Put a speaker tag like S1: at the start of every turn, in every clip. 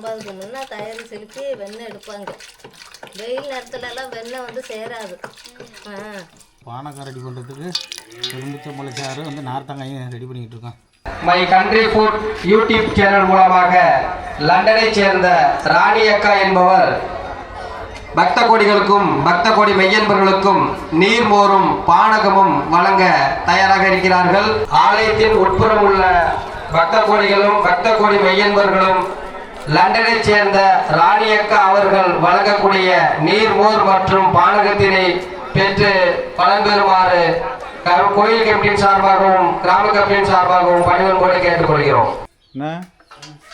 S1: சம்பாதிக்கணும்னா தயிர் சிலுக்கி வெண்ணெய் எடுப்பாங்க. வெயில் நேரத்துல எல்லாம் வெண்ணெய் வந்து சேராது. ஆ.
S2: பானகம் ரெடி பண்ணுறதுக்கு எலுமிச்சை முளைச்சாறு வந்து நார்த்தங்காயும் ரெடி பண்ணிக்கிட்டு இருக்கோம்.
S3: My country food YouTube channel மூலமாக லண்டனை சேர்ந்த ராணி அக்கா என்பவர் பக்த கோடிகளுக்கும் பக்த கோடி மெய்யன்பர்களுக்கும் நீர்மோரும் பானகமும் வழங்க தயாராக இருக்கிறார்கள். ஆலயத்தின் உட்புறம் உள்ள பக்த கோடிகளும் பக்த கோடி மெய்யன்பர்களும் லண்டனை சேர்ந்த ராணி அக்கா அவர்கள் வழங்கக்கூடிய நீர்மோர் மற்றும் பானகத்தினை பெற்று பலன் பெறுமாறு கோயில் கமிட்டியின் சார்பாகவும் கிராம கமிட்டியின் சார்பாகவும் பணிவன்போடு கேட்டுக்கொள்கிறோம்.
S4: என்ன?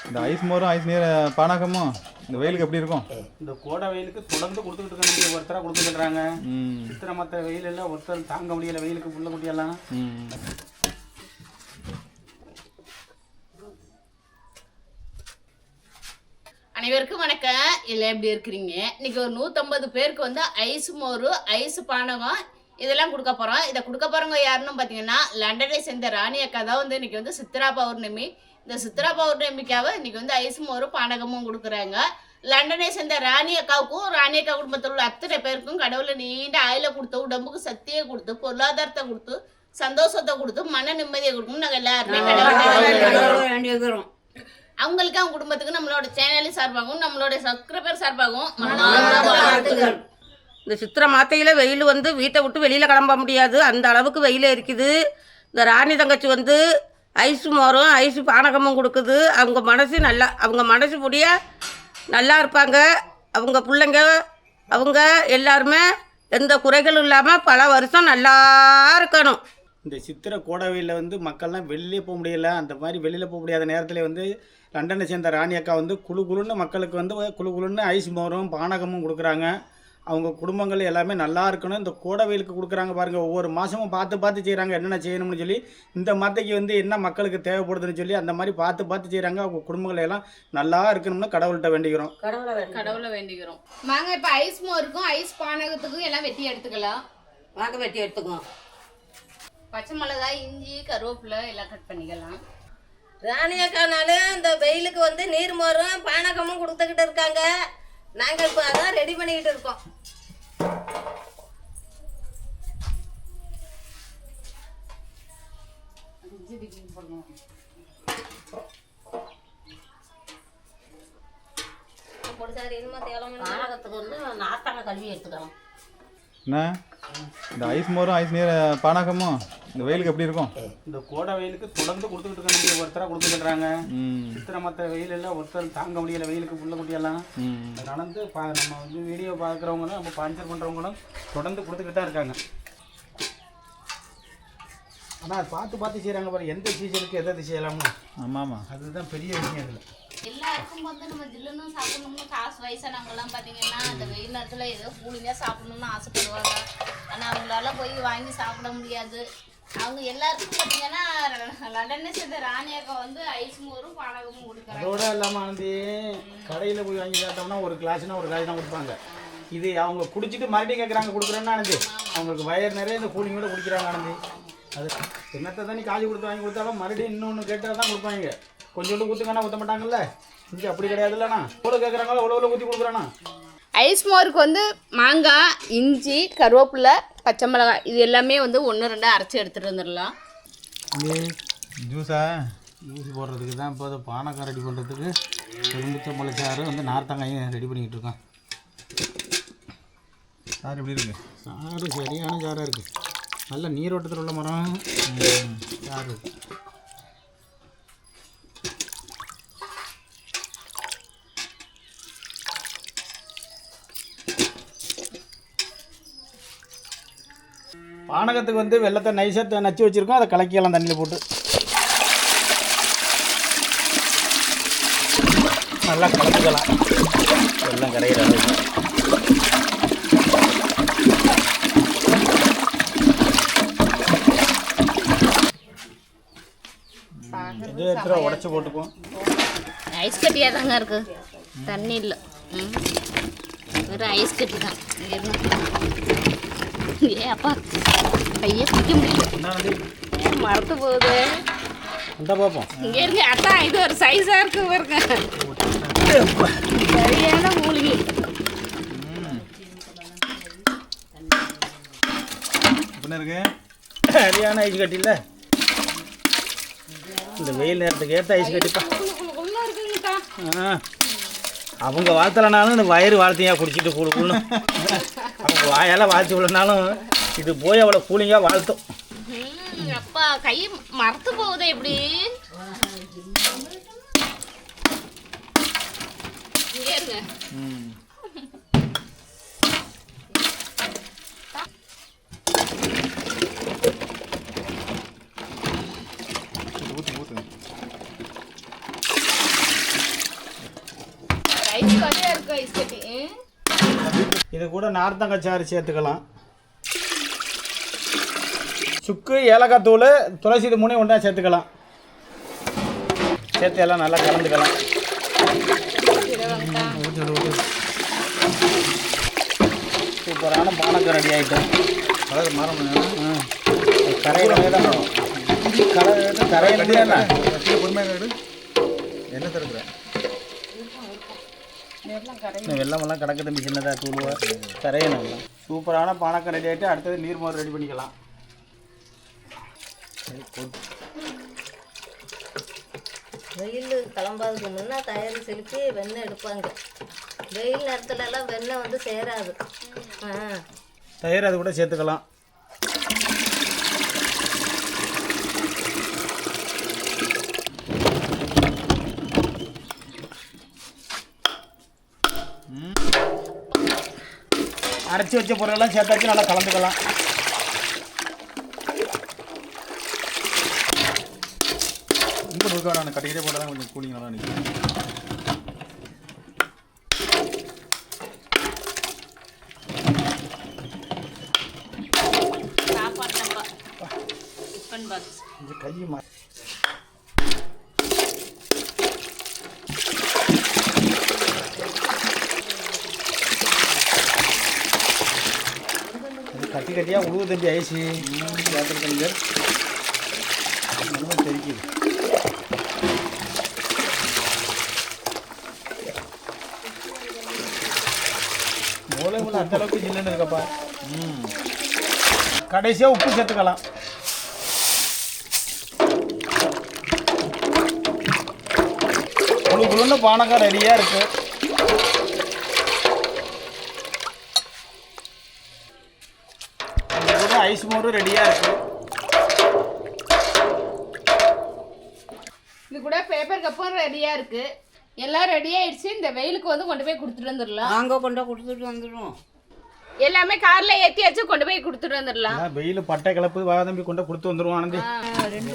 S4: இந்த ஐஸ் மோரும் ஐஸ் நீர் பானகமும் இந்த வெயிலுக்கு எப்படி இருக்கும்?
S2: இந்த கோடை வெயிலுக்கு தொடர்ந்து கொடுத்துக்கிட்டு இருக்காங்க ஒருத்தராக கொடுத்துக்கிறாங்க சித்திரை மற்ற வெயில் எல்லாம் ஒருத்தர் தாங்க முடியல வெயிலுக்கு புள்ள குட்டியெல்லாம்.
S5: அனைவருக்கும் வணக்கம். இல்லை எப்படி இருக்கிறீங்க? இன்னைக்கு ஒரு நூற்றம்பது பேருக்கு வந்து ஐஸ் மோர் ஐஸ் பானகம் இதெல்லாம் கொடுக்க போகிறோம் இதை கொடுக்க போகிறவங்க யாருன்னு பார்த்தீங்கன்னா லண்டனை சேர்ந்த ராணி அக்கா தான் வந்து இன்னைக்கு வந்து சித்ரா பௌர்ணமி. இந்த சித்ரா பௌர்ணமிக்காக இன்னைக்கு வந்து ஐஸ் மோரும் பானகமும் கொடுக்குறாங்க. லண்டனை சேர்ந்த ராணி அக்காவுக்கும் ராணி அக்கா குடும்பத்தில் உள்ள அத்தனை பேருக்கும் கடவுளை நீண்ட ஆயில கொடுத்து உடம்புக்கு சக்தியை கொடுத்து பொருளாதாரத்தை கொடுத்து சந்தோஷத்தை கொடுத்து மன நிம்மதியை கொடுக்கணும் நாங்கள் எல்லாருமே கடவுளை அவங்களுக்கு அவங்க குடும்பத்துக்கு நம்மளோட சேனல் சார்பாகவும் நம்மளோட சப்ஸ்கிரைபர் சார்பாகவும்.
S6: இந்த சித்திரை மாத்தையில் வெயில் வந்து வீட்டை விட்டு வெளியில் கிளம்ப முடியாது. அந்த அளவுக்கு வெயில் இருக்குது. இந்த ராணி தங்கச்சி வந்து ஐஸ் மோரும் ஐஸ் பானகமும் கொடுக்குது. அவங்க மனசு நல்லா அவங்க மனசு முடிய நல்லா இருப்பாங்க. அவங்க பிள்ளைங்க அவங்க எல்லாருமே எந்த குறைகளும் இல்லாமல் பல வருஷம் நல்லா இருக்கணும்.
S2: இந்த சித்திரை கோடை வெயிலில் வந்து மக்கள்லாம் வெளியே போக முடியல. அந்த மாதிரி வெளியில் போக முடியாத நேரத்தில் வந்து லண்டனை சேர்ந்த ராணி அக்கா வந்து குழு குழுன்னு மக்களுக்கு வந்து குழு குழுன்னு ஐஸ் மோரும் பானகமும் கொடுக்குறாங்க. அவங்க குடும்பங்கள் எல்லாமே நல்லா இருக்கணும். இந்த கோடை வெயிலுக்கு கொடுக்குறாங்க பாருங்கள் ஒவ்வொரு மாதமும் பார்த்து பார்த்து செய்கிறாங்க என்னென்ன செய்யணும்னு சொல்லி இந்த மத்தைக்கு வந்து என்ன மக்களுக்கு தேவைப்படுதுன்னு சொல்லி அந்த மாதிரி பார்த்து பார்த்து செய்கிறாங்க அவங்க குடும்பங்கள் எல்லாம் நல்லா இருக்கணும்னு கடவுள்கிட்ட வேண்டிக்கிறோம்.
S5: கடவுளை வேண்டிக்கிறோம். வாங்க இப்போ ஐஸ் மோருக்கும் ஐஸ் பானகத்துக்கும் எல்லாம் வெட்டி எடுத்துக்கலாம்.
S6: வாங்க வெட்டி எடுத்துக்குவோம்.
S5: பச்சை மிளகாய் இஞ்சி கருவேப்பிலை எல்லாம் கட் பண்ணிக்கலாம்.
S1: ராணியக்கானாலும் இந்த வெயிலுக்கு வந்து நீர் மோரும் பானகமும் கொடுத்துக்கிட்டு இருக்காங்க. நாங்கள் இப்போ அதான் ரெடி பண்ணிக்கிட்டு இருக்கோம்.
S6: பானகத்துக்கு வந்து நாத்தாங்க கழுவி எடுத்துக்கலாம்.
S4: என்ன? இந்த ஐஸ் மோரும் ஐஸ் நீர் பானகமும் இந்த வெயிலுக்கு எப்படி இருக்கும்?
S2: இந்த கோடை வெயிலுக்கு தொடர்ந்து கொடுத்துக்கிட்டு இருக்காங்க ஒருத்தராக கொடுத்துக்கிறாங்க
S4: ம்.
S2: சித்திரை மற்ற வெயில் எல்லாம் ஒருத்தர் தாங்க முடியல வெயிலுக்கு புள்ள குட்டியெல்லாம் வந்து பா நம்ம வந்து வீடியோ பார்க்குறவங்களும் நம்ம ஸ்பான்சர் பண்ணுறவங்களும் தொடர்ந்து கொடுத்துக்கிட்டு தான் இருக்காங்க. ஆனால் பார்த்து பார்த்து செய்கிறாங்க பாரு எந்த சீசனுக்கு எதை செய்யலாம்னு
S4: ஆமாம் ஆமாம்.
S2: அதுதான் பெரிய விஷயம் இதில்.
S5: எல்லாருக்கும் வந்து நம்ம ஜில்லுன்னு சாப்பிடணும்னு காசு வயசானவங்கலாம் பார்த்தீங்கன்னா அந்த வெயில் நேரத்தில் ஏதோ கூலிங்காக சாப்பிடணும்னு ஆசைப்படுவாங்க. ஆனால் அவங்களால போய் வாங்கி சாப்பிட முடியாது. அவங்க எல்லாருக்கும் பார்த்தீங்கன்னா லண்டனை சேர்ந்த ராணியாக்கா வந்து ஐஸ் மோரும் பானகமும் கொடுக்குறாங்க.
S2: அதோட இல்லாமல் வந்து கடையில் போய் வாங்கி சாப்பிட்டோம்னா ஒரு கிளாஸ்னா ஒரு கிளாஸ் தான் கொடுப்பாங்க. இது அவங்க குடிச்சிட்டு மறுபடியும் கேட்குறாங்க கொடுக்குறேன்னு ஆனந்தி. அவங்களுக்கு வயர் நிறைய இந்த கூலிங்கோட குடிக்கிறாங்க ஆனந்தி. அது என்னத்தை தண்ணி காலி கொடுத்து வாங்கி கொடுத்தாலும் மறுபடியும் இன்னொன்று கேட்டால் தான் கொடுப்பாங்க. கொஞ்சோண்டு ஊற்றுங்கன்னா ஊற்ற மாட்டாங்கல்ல? இங்கே அப்படி கிடையாதுல்லண்ணா எவ்வளோ கேட்குறாங்களோ அவ்வளோ எவ்வளோ ஊற்றி கொடுக்குறாண்ணா
S5: ஐஸ் மோருக்கு வந்து மாங்காய் இஞ்சி கருவேப்பிலை பச்சை மிளகாய் இது எல்லாமே வந்து ஒன்று ரெண்டு அரைச்சி எடுத்துகிட்டு வந்துடலாம்.
S4: ஜூஸா?
S2: ஊசி போடுறதுக்கு தான் இப்போ பானகம் ரெடி பண்ணுறதுக்கு எலுமிச்சை முளைச்சாறு வந்து நார்த்தங்காயும் ரெடி பண்ணிக்கிட்டு இருக்கோம்.
S4: சார் எப்படி இருக்கு?
S2: சாறு சரியான சாராக இருக்குது நல்ல நீரோட்டத்தில் உள்ள மரம். சாறு. பானகத்துக்கு வந்து வெள்ளத்தை நைஸாக நச்சு வச்சுருக்கோம். அதை கலக்கிக்கலாம் தண்ணியில் போட்டு. நல்லா கலந்துக்கலாம் வெள்ளம் கரையிற அளவுக்கு. இது எடுத்துகிட்டு உடச்சி போட்டுக்குவோம்.
S5: ஐஸ் கட்டியாக தாங்க இருக்கு. தண்ணி இல்லை. வெறும் ஐஸ் கட்டி தான். இங்கே ஏ அப்பா. கையை பிடிக்க மறந்து போகுது.
S2: இந்த பார்ப்போம்
S5: இங்கே இருக்கு அதான் இது ஒரு சைஸாக இருக்கு பாருங்க. சரியான மூலிகை.
S4: என்ன இருக்கு?
S2: சரியான ஐஸ் கட்டியில் இந்த வெயில் நேரத்துக்கு ஏற்ற ஐஸ் கட்டிப்பா அவங்க வாழ்த்தலைனாலும் இந்த வயிறு வாழ்த்தையாக குடிச்சிட்டு குழு குழுன்னு அவங்க வாயால் வாழ்த்து விடனாலும் இது போய் அவ்வளோ கூலிங்காக வாழ்த்தும்.
S5: அப்பா கை மறத்து போகுதே எப்படி இங்கே கட்டியா இருக்கு ஐஸ் கட்டி.
S2: இது கூட நார்த்தங்காய் சேர்த்துக்கலாம். சுக்கு ஏலக்காய் தூள் துளசி இது மூணையும் ஒன்றா சேர்த்துக்கலாம். சேர்த்து எல்லாம் நல்லா கலந்துக்கலாம். சூப்பரான பானக்கம் ரெடி ஆகிட்டோம்
S4: கலர் முடியும்
S2: கரையில தான் கரை கரையில என்ன
S4: பொறுமையாக
S2: வெள்ளமெல்லாம் கிடக்கு தம்பி சின்னதாக தூளுவா. கரையணும். சூப்பரான பானக்கம் ரெடி ஆகிட்டு அடுத்தது நீர்மோர் ரெடி பண்ணிக்கலாம்.
S1: வெயில் கிளம்பாதுக்கு முன்னே தயாரி செலுத்தி வெண்ணெய் எடுப்பாங்க. வெயில் நேரத்துல எல்லாம் வெண்ணெய் வந்து சேராது. ஆ.
S2: தயிர் அது கூட சேர்த்துக்கலாம். அரைச்சி வச்ச பொருளெல்லாம் சேர்த்தாச்சு நல்லா கலந்துக்கலாம்.
S4: ரொம்ப நுறுக்க வேணாம் கட்டிக்கிட்டே போட்டால் கொஞ்சம் கூலிங் நல்லா நிற்கும்
S5: சாப்பாடு டப்பா டிஃபன் பாக்ஸ்
S2: இந்த கை மா இது கட்டி கட்டியாக உழுவு தம்பி ஐசி. சேர்த்துருக்கீங்க நல்லா தெரிக்குது மூளை மூளை அந்த அளவுக்கு ஜில்லுன்னு இருக்கப்பா.
S4: ம்.
S2: கடைசியாக உப்பு சேர்த்துக்கலாம். குழு குழுன்னு பானக்கம் ரெடியாக இருக்குது கூட ஐஸ் மோரும் ரெடியாக இருக்கு
S5: இது கூட பேப்பர் கப்பும் ரெடியா இருக்கு எல்லாம் ரெடி ஆயிடுச்சு இந்த வெயிலுக்கு வந்து கொண்டு போய் கொடுத்துட்டு வந்துடலாம்
S6: நாங்கள் கொண்டு கொடுத்துட்டு வந்துடுவோம்
S5: எல்லாமே கார்ல ஏத்தியாச்சு கொண்டு போய் கொடுத்துட்டு வந்துடலாம்
S2: வெயில் பட்டை கிளப்பு வா தம்பி கொண்டு கொடுத்து வந்துருவோம் ஆனந்தி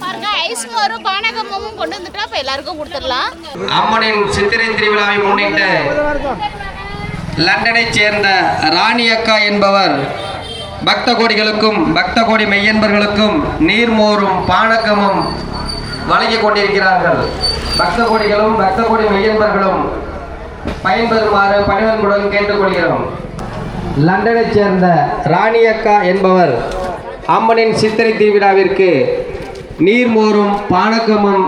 S5: பாருங்க ஐஸ் மோரும் பானகமும் கொண்டு வந்துட்டா இப்ப எல்லாருக்கும் கொடுத்துடலாம்
S3: அம்மனின் சித்திரை திருவிழாவை முன்னிட்டு லண்டனைச் சேர்ந்த ராணி அக்கா என்பவர் பக்த கோடிகளுக்கும் பக்த கோடி மெய்யன்பர்களுக்கும் நீர்மோரும் பானக்கமும் வழங்கிக் கொண்டிருக்கிறார்கள். பக்த கோடிகளும் பக்த கோடி மெய்யன்பர்களும் பயன்பெறுமாறு பணிவன்புடன் கேட்டுக்கொள்கிறோம். லண்டனைச் சேர்ந்த ராணியக்கா என்பவர் அம்மனின் சித்திரை திருவிழாவிற்கு நீர்மோரும் பானக்கமும்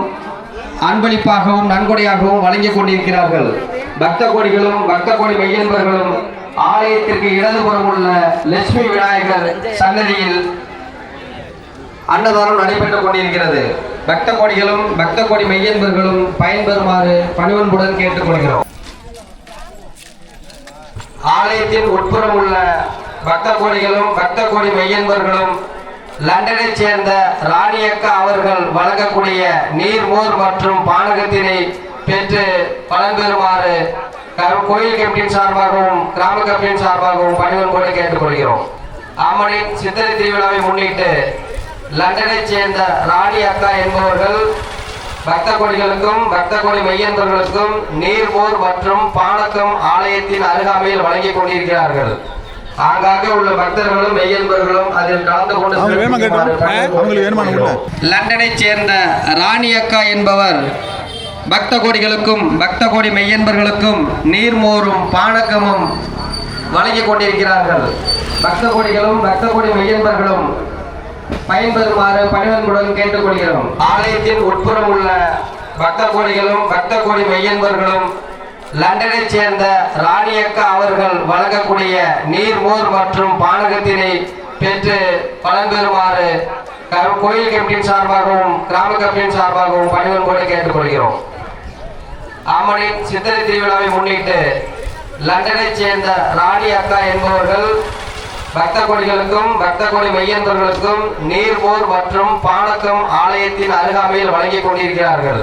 S3: அன்பளிப்பாகவும் நன்கொடையாகவும் வழங்கிக் கொண்டிருக்கிறார்கள். பக்த கோடிகளும் பக்த கோடி மெய்யன்பர்களும் ஆலயத்திற்கு இடதுபுறம் உள்ள லட்சுமி விநாயகர் சன்னதியில் அன்னதானம் நடைபெற்றுக் கொண்டிருக்கிறது. பக்த கோடிகளும் பக்த கோடி மையன்பர்களும் பயன்பெறுமாறு பணிவன்புடன் கேட்டுக்கொள்கிறோம். ஆலயத்தின் உட்புறம் உள்ள பக்த கோடிகளும் பக்த கோடி மெய்யன்பர்களும் லண்டனைச் சேர்ந்த ராணியக்கா அவர்கள் வழங்கக்கூடிய நீர்மோர் மற்றும் பானகத்தினை பெற்று பலன் பெறுமாறு கோயில் கமிட்டியின் சார்பாகவும் கிராம கமிட்டியின் சார்பாகவும் பணிவன்போடு கேட்டுக்கொள்கிறோம். அம்மனின் சித்திரை திருவிழாவை முன்னிட்டு லண்டனைச் சேர்ந்த ராணி அக்கா என்பவர்கள் பக்த கோடிகளுக்கும் பக்த கோடி மையன்பர்களுக்கும் நீர்மோர் மற்றும் பானக்கம் ஆலயத்தின் அருகாமையில் வழங்கிக் கொண்டிருக்கிறார்கள். ஆங்காங்கே உள்ள பக்தர்களும் மெய்யன்பர்களும் அதில் கலந்து கொண்டு லண்டனைச் சேர்ந்த ராணி அக்கா என்பவர் பக்த கோடிகளுக்கும் பக்த கோடி மெய்யன்பர்களுக்கும் நீர்மோரும் பானக்கமும் வழங்கிக் கொண்டிருக்கிறார்கள். பக்த கோடிகளும் பக்த கோடி மெய்யன்பர்களும் பயன்பெறுமாறு பணிவன்புடன் கேட்டுக்கொள்கிறோம். ஆலயத்தின் உட்புறம் உள்ள பக்த கோடிகளும் பக்த கோடி மெய்யன்பர்களும் லண்டனைச் சேர்ந்த ராணியக்கா அவர்கள் வழங்கக்கூடிய நீர்மோர் மற்றும் பானகத்தினை பெற்று பலன் பெறுமாறு கோயில் கமிட்டியின் சார்பாகவும் கிராம கமிட்டியின் சார்பாகவும் பணிவன்போடு கேட்டுக்கொள்கிறோம். அம்மனின் சித்திரை திருவிழாவை முன்னிட்டு லண்டனைச் சேர்ந்த ராணி அக்கா என்பவர்கள் பக்த கொடிகளுக்கும் பக்த கொடி மையன்பர்களுக்கும் நீர்மோர் மற்றும் பானக்கம் ஆலயத்தின் அருகாமையில் வழங்கிக் கொண்டிருக்கிறார்கள்.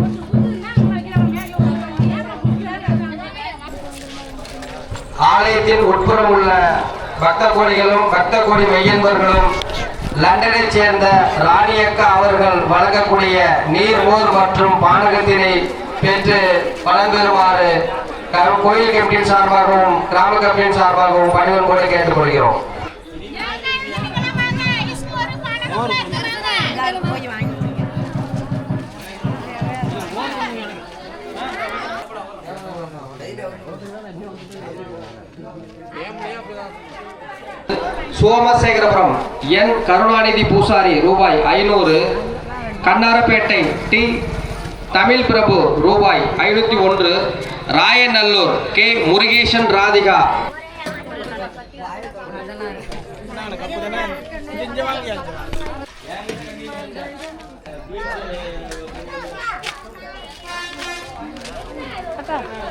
S3: ஆலயத்தின் உட்புறம் உள்ள பக்த கோடிகளும் பக்த கோடி மையன்பர்களும் லண்டனைச் சேர்ந்த ராணியக்கா அவர்கள் வழங்கக்கூடிய நீர்மோர் மற்றும் பானகத்தினை பெற்று க- கோயில் கமிட்டியின் சார்பாகவும் கிராம கமிட்டியின் சார்பாகவும் பணிவன்போடு கேட்டுக்கொள்கிறோம். சோமசேகரபுரம் என் கருணாநிதி பூசாரி ரூபாய் ஐநூறு. கண்ணாரப்பேட்டை டி. தமிழ் பிரபு ரூபாய் ஐநூற்றி ஒன்று. ராயநல்லூர் கே. முருகேசன் ராதிகா.
S2: கப்பு